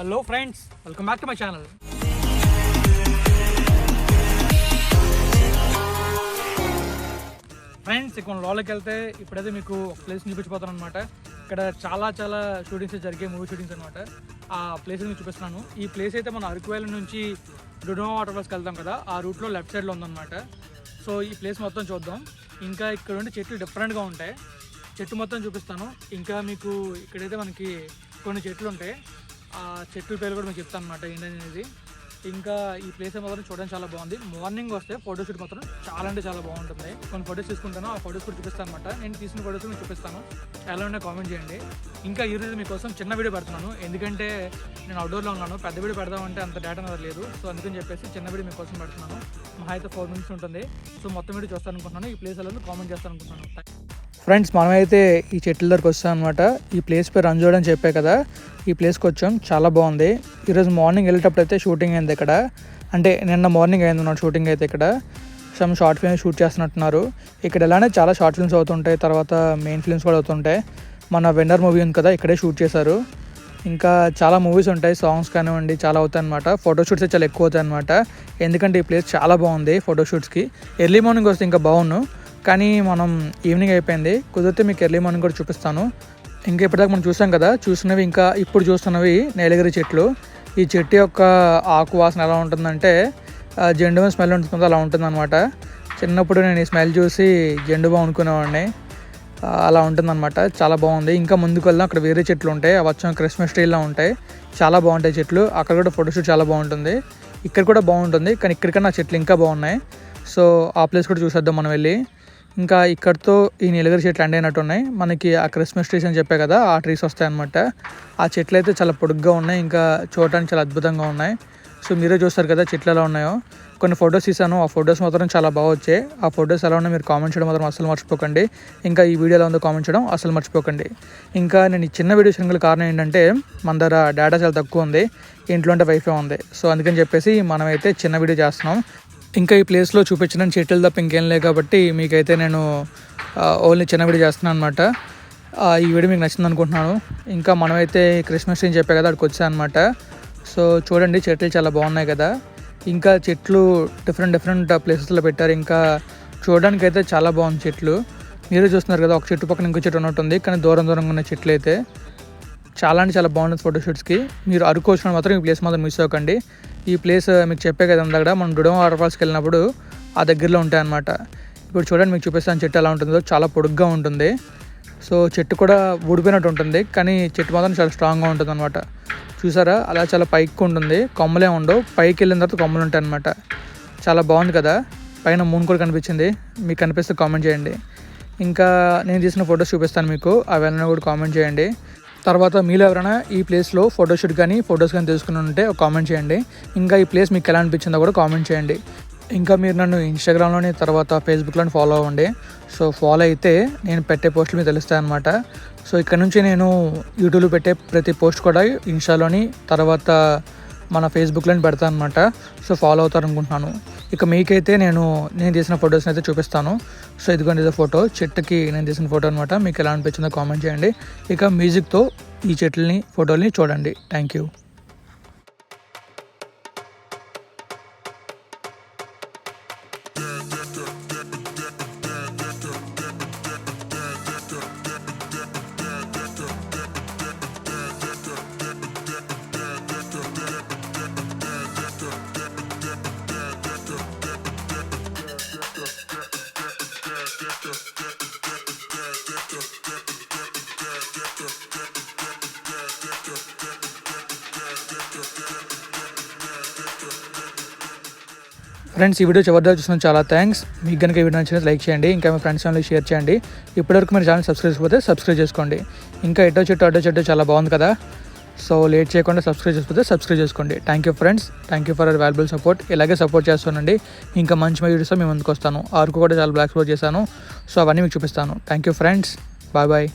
Hello friends welcome back to my channel friends ఇక్కడ లోపలికి వెళ్తే ఇప్పుడైతే మీకు ఒక ప్లేస్ చూపించిపోతాను అనమాట ఇక్కడ చాలా చాలా షూటింగ్స్ జరిగాయి మూవీ షూటింగ్స్ అనమాట ఆ ప్లేస్ మీకు చూపిస్తున్నాను. ఈ ప్లేస్ అయితే మన అరకు వ్యాలీ నుంచి డుడోమా వాటర్ ఫాల్స్కి వెళ్తాం కదా. ఆ రూట్లో లెఫ్ట్ సైడ్లో ఉందన్నమాట. సో ఈ ప్లేస్ మొత్తం చూద్దాం. ఇంకా ఇక్కడ ఉండే చెట్లు డిఫరెంట్గా ఉంటాయి. చెట్టు మొత్తం చూపిస్తాను. ఇంకా మీకు ఇక్కడైతే మనకి కొన్ని చెట్లు ఉంటాయి. ఆ చెట్టు పేరు కూడా మీకు చెప్తాను అనమాట ఏంటనేది ఇంకా ఈ ప్లేస్ మాత్రం చూడడానికి చాలా బాగుంది. మార్నింగ్ వస్తే ఫోటోషూట్ మాత్రం చాలా అంటే చాలా బాగుంటుంది. కొన్ని ఫొటోస్ తీసుకుంటాను ఆ ఫొటోస్ కూడా చూపిస్తాను అనమాట నేను తీసిన ఫొటోస్ మీకు చూపిస్తాను. ఎలా ఉన్నా కామెంట్ చేయండి. ఇంకా ఈ రోజు మీకోసం చిన్న వీడియో పెడుతున్నాను. ఎందుకంటే నేను అవుట్డోర్లో ఉన్నాను. పెద్ద వీడియో పెడదామంటే అంత డేటా అనేది లేదు. సో అందుకని చెప్పేసి చిన్న వీడియో మీకోసం పెడుతున్నాను. మహా అయితే ఫోర్ మినిట్స్ ఉంటుంది. సో మొత్తం వీడియో చూస్తాను అనుకుంటున్నాను. ఈ ప్లేస్ ఎలా కామెంట్ చేస్తాను అనుకుంటున్నాను. ఫ్రెండ్స్ మనమైతే ఈ చెట్ల దగ్గరకు వస్తాం అనమాట ఈ ప్లేస్ పేరు రంజోడ్ అని చెప్పే కదా. ఈ ప్లేస్కి వచ్చాం. చాలా బాగుంది. ఈరోజు మార్నింగ్ వెళ్ళేటప్పుడు అయితే షూటింగ్ అయింది ఇక్కడ. అంటే నిన్న మార్నింగ్ అయింది నా షూటింగ్ అయితే ఇక్కడ. సమ్ షార్ట్ ఫిల్మ్స్ షూట్ చేస్తున్నట్టున్నారు. ఇక్కడ ఇలానే చాలా షార్ట్ ఫిల్మ్స్ అవుతుంటాయి. తర్వాత మెయిన్ ఫిల్మ్స్ కూడా అవుతుంటాయి. మన వెండర్ మూవీ ఉంది కదా ఇక్కడే షూట్ చేశారు. ఇంకా చాలా మూవీస్ ఉంటాయి. సాంగ్స్ కానివ్వండి చాలా అవుతాయి అనమాట ఫోటోషూట్స్ చాలా ఎక్కువ అవుతాయి అనమాట ఎందుకంటే ఈ ప్లేస్ చాలా బాగుంది ఫోటోషూట్స్కి ఎర్లీ మార్నింగ్ వస్తే ఇంకా బాగుండు. కానీ మనం ఈవినింగ్ అయిపోయింది. కుదిరితే మీకు ఎర్లీ మార్నింగ్ కూడా చూపిస్తాను. ఇంకా ఇప్పటిదాకా మనం చూసాం కదా చూసినవి ఇంకా ఇప్పుడు చూస్తున్నవి నీలగిరి చెట్లు. ఈ చెట్టు యొక్క ఆకు వాసన ఎలా ఉంటుందంటే జెండు స్మెల్ ఉంటుంది అలా ఉంటుందన్నమాట. చిన్నప్పుడు నేను ఈ స్మెల్ చూసి జెండు బామ్ అనుకునేవాడిని అలా ఉంటుందన్నమాట. చాలా బాగుంది. ఇంకా ముందుకు వెళ్దాం. అక్కడ వేరే చెట్లు ఉంటాయి. అవి వచ్చాం క్రిస్మస్ ట్రీలా ఉంటాయి. చాలా బాగుంటాయి చెట్లు. అక్కడ కూడా ఫోటోషూట్ చాలా బాగుంటుంది. ఇక్కడ కూడా బాగుంటుంది. కానీ ఇక్కడికన్నా చెట్లు ఇంకా బాగున్నాయి. సో ఆ ప్లేస్ కూడా చూసేద్దాం మనం వెళ్ళి. ఇంకా ఇక్కడతో ఈ నీలగిరి చెట్లు ఎండ్ అయినట్టు ఉన్నాయి. మనకి ఆ క్రిస్మస్ ట్రీస్ అని చెప్పే కదా ఆ ట్రీస్ వస్తాయన్నమాట. ఆ చెట్లు అయితే చాలా పొడుగ్గా ఉన్నాయి ఇంకా చూడటానికి చాలా అద్భుతంగా ఉన్నాయి. సో మీరే చూస్తారు కదా చెట్లు ఎలా ఉన్నాయో. కొన్ని ఫొటోస్ తీసాను ఆ ఫొటోస్ మాత్రం చాలా బాగా వచ్చాయి. ఆ ఫొటోస్ ఎలా ఉన్నాయో మీరు కామెంట్ చేయడం మాత్రం అసలు మర్చిపోకండి. ఇంకా ఈ వీడియో ఎలా ఉందో కామెంట్ చేయడం అసలు మర్చిపోకండి. ఇంకా నేను ఈ చిన్న వీడియో చేయడానికి కారణం ఏంటంటే మన దగ్గర డేటా చాలా తక్కువ ఉంది ఇంట్లో అంటే వైఫై ఉంది. సో అందుకని చెప్పేసి మనమైతే చిన్న వీడియో చేస్తున్నాం. ఇంకా ఈ ప్లేస్లో చూపించిన చెట్లు తప్ప ఇంకేం లేదు కాబట్టి మీకైతే నేను ఓన్లీ చిన్న వీడియో చేస్తున్నాను అనమాట ఈ వీడియో మీకు నచ్చింది అనుకుంటున్నాను. ఇంకా మనమైతే క్రిస్మస్ ట్రీ చెప్పే కదా అక్కడికి వచ్చాను అనమాట సో చూడండి చెట్లు చాలా బాగున్నాయి కదా. ఇంకా చెట్లు డిఫరెంట్ డిఫరెంట్ ప్లేసెస్లో పెట్టారు. ఇంకా చూడడానికి అయితే చాలా బాగుంది చెట్లు. మీరు చూస్తున్నారు కదా ఒక చెట్టు పక్కన ఇంకో చెట్టు ఉన్నట్టుంది కానీ దూరం దూరంగా ఉన్న చెట్లు అయితే చాలా అంటే చాలా బాగుంటుంది ఫోటోషూట్స్కి మీరు అరకు వచ్చిన మాత్రం ఈ ప్లేస్ మాత్రం మిస్ అవ్వకండి. ఈ ప్లేస్ మీకు చెప్పే కదా దగ్గర మనం డుడో వాటర్ ఫాల్స్కి వెళ్ళినప్పుడు ఆ దగ్గరలో ఉంటాయి అన్నమాట ఇప్పుడు చూడండి మీకు చూపిస్తాను చెట్టు ఎలా ఉంటుందో. చాలా పొడుగ్గా ఉంటుంది. సో చెట్టు కూడా ఊడిపోయినట్టు ఉంటుంది కానీ చెట్టు మాత్రం చాలా స్ట్రాంగ్గా ఉంటుంది అనమాట చూసారా? అలా చాలా పైకి ఉంటుంది. కొమ్మలే ఉండవు. పైకి వెళ్ళిన తర్వాత కొమ్మలు ఉంటాయి అనమాట చాలా బాగుంది కదా? పైన మూన్ కూడా కనిపించింది. మీకు కనిపిస్తే కామెంట్ చేయండి. ఇంకా నేను తీసిన ఫొటోస్ చూపిస్తాను మీకు. అవన్నీ కూడా కామెంట్ చేయండి. తర్వాత మీరు ఎవరైనా ఈ ప్లేస్లో ఫోటోషూట్ కానీ ఫొటోస్ కానీ తీసుకుని ఉంటే ఒక కామెంట్ చేయండి. ఇంకా ఈ ప్లేస్ మీకు ఎలా అనిపించిందో కూడా కామెంట్ చేయండి. ఇంకా మీరు నన్ను ఇన్స్టాగ్రామ్లోని తర్వాత ఫేస్బుక్లోని ఫాలో అవ్వండి. సో ఫాలో అయితే నేను పెట్టే పోస్టులు మీకు తెలుస్తాయి అనమాట సో ఇక్కడ నుంచి నేను యూట్యూబ్లో పెట్టే ప్రతి పోస్ట్ కూడా ఇన్స్టాలోని తర్వాత మన ఫేస్బుక్లోని పెడతాను అనమాట సో ఫాలో అవుతారు అనుకుంటున్నాను ఇక మీకైతే నేను నేను తీసిన ఫొటోస్ని అయితే చూపిస్తాను. సో ఇదిగోండి ఇదే ఫోటో చెట్టుకి నేను తీసిన ఫోటో అనమాట మీకు ఎలా అనిపించిందో కామెంట్ చేయండి. ఇక మ్యూజిక్తో ఈ చెట్లని ఫోటోల్ని చూడండి. థ్యాంక్ యూ ఫ్రెండ్స్ ఈ వీడియో చివరిదాకా చూసిన చాలా థ్యాంక్స్ మీకు కనుక ఈ వీడియో నచ్చినట్టు లైక్ చేయండి ఇంకా మీ ఫ్రెండ్స్ ఫ్యామిలీ షేర్ చేయండి. ఇప్పటివరకు మీరు ఛానల్ సబ్స్క్రైబ్ చేయకపోతే సబ్స్క్రైబ్ చేసుకోండి. ఇంకా ఎటో చెట్టు అటో చెట్టు చాలా బాగుంది కదా. సో లేట్ చేయకుండా సబ్స్క్రైబ్ చేసుకోతే సబ్స్క్రైబ్ చేసుకోండి. Thank you friends thank you for our valuable support ఇలాగే సపోర్ట్ చేస్తానండి. ఇంకా మంచి వీడియోస్ మేము ముందుకు వస్తాను. ఆరుకు కూడా చాలా బ్లాక్ స్పోర్ట్ చేశాను. సో అవన్నీ మీకు చూపిస్తాను. Thank you friends bye bye